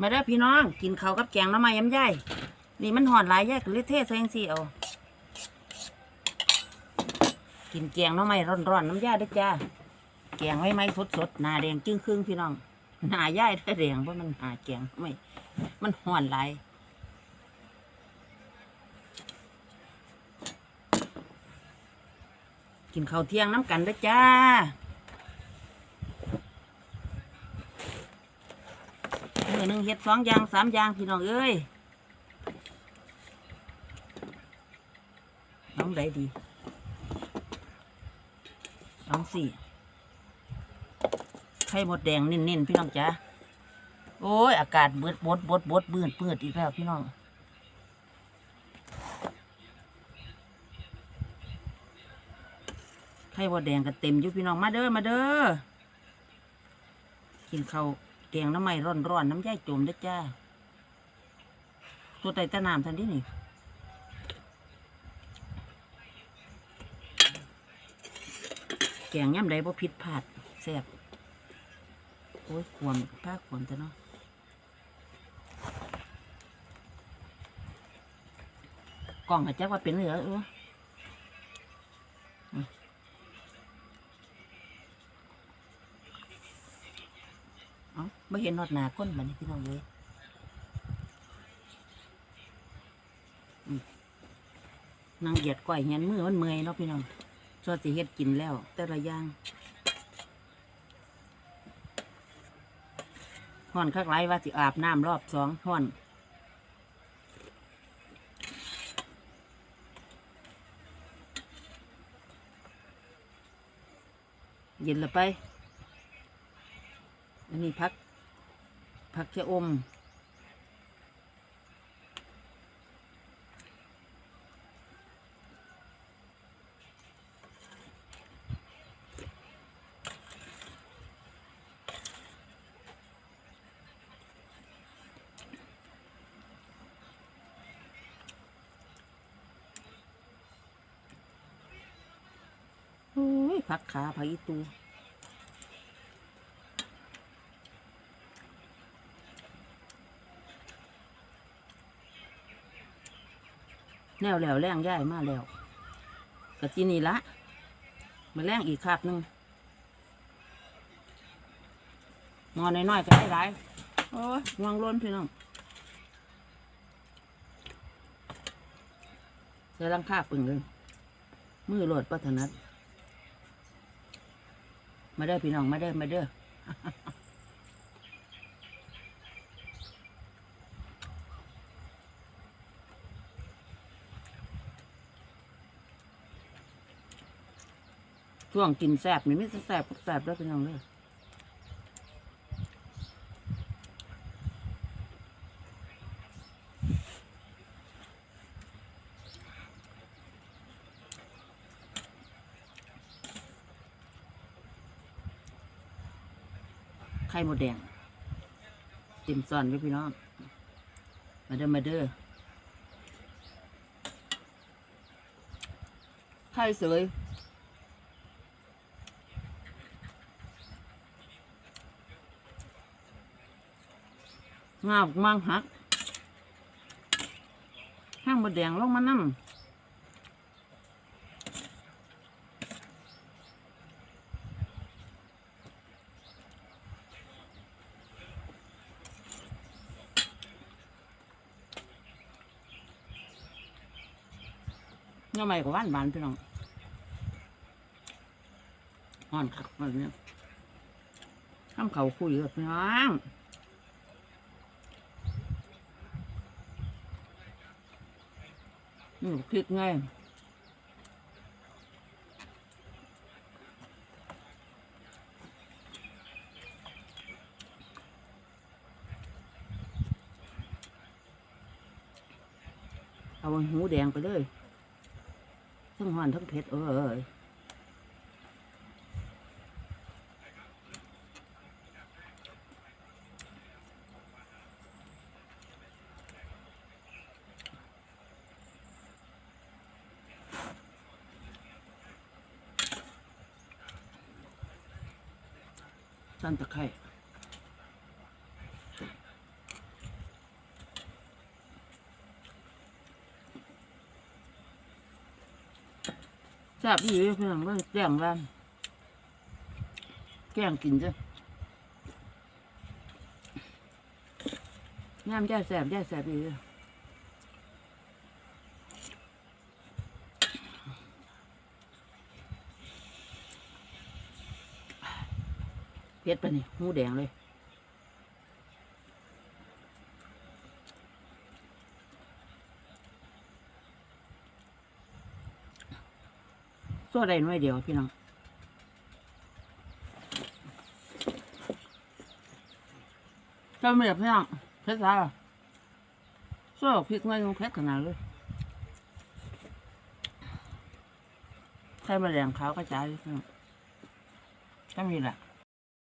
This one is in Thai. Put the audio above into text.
มาเด้อพี่น้องกินข้าวกับแกงน้ำไม้ยำใหญ่นี่มันห่อนหลายแยกเลยเทใส่จังซี่เอากินแกงน้ำไม้ร้อนๆน้ำยาด้อจ้าแกงไว้ไหมสดๆหน้าแดงจึ้งครึ่งพี่น้องหน้าย่ายถ้าแดงเพราะมันหาแกงไม่มันห่อนหลายกินข้าวเที่ยงน้ำกันด้อจ้า อหนึ่งเฮ็ดสองอย่างสามอย่างพี่น้องเอ้ยน้องใดดีน้องสี่ไข่หมดแดงเน้นๆพี่น้องจ้าโอ้ย อากาศเบิดบดบดบดเบืดเบืดอีกแล้วพี่น้องไข่หมดแดงก็เต็มอยู่พี่น้องมาเด้อมาเด้อกินข้าว กงน้ำไม่ร้อนร้อนๆน้ำย่ายจมด้อจ้าตัวไตตะนามทันทีนี่แกงย่ำใดบ่ผิดพลาดแซ่บโอ้ยขวมผ้าขวมแต่เนาะกล่องอาจจะว่าเป็นเหลือเออ เอ้า ไม่เห็นนอดหนาคนแบัดนี้พี่น้องเลยนางเหยียดก้อยเห็นมือมันเมื่อยเนาะพี่น้องสวสิเฮ็ดกินแล้ว แต่ละอย่างห่อนคักไรว่าสิอาบน้ำรอบสองห่อน เย็นละไป อันนี้พัก พักชะอม ผักขาผักอีตู แนวแล้วแรงย่ายมาแล้วกะจีนี่ละมาแรงอีกคาบหนึ่งงอนน้อยๆก็ได้หลายโอ้ยงวงล้นพี่น้องใส่ลังคาปึ่งเลยมือโหลดปัถนัดมาเด้อพี่น้องมาเด้อมาเด้อ ช่วงกินแสบนี่ไม่แสบแสบแล้วเป็นยังเลยไข่หมดแดงเต็มซอนไว้พี่น้อง มาเด้อมาเด้อไข่เสย งาบมังหักห้างบดแดงลงมานั่ยังไงก็หวานบานพี่น้องอ่อนคักแบบนี้ข้ามเขาคุยกับพี่น้ อืมพริกไงเอาหูแดงไปเลยทั้งหวานทั้งเผ็ดเอ้ยั้นตะไคร่จับอยู่เพื่อนก็แจ้งร้นแกงกินจ้ะน้ำแจ่แสบแจ่แสบอยู่ เผ็ดปะนี่หูแดงเลยตัวใดหน่วยเดียวพี่น้องเจ้าเมียพี่น้องเพชรสาวตัวพริกไม่ยังเพชรขนาดเลยใช้มาแมลงขาวกระจายพี่น้องก็มีแหละ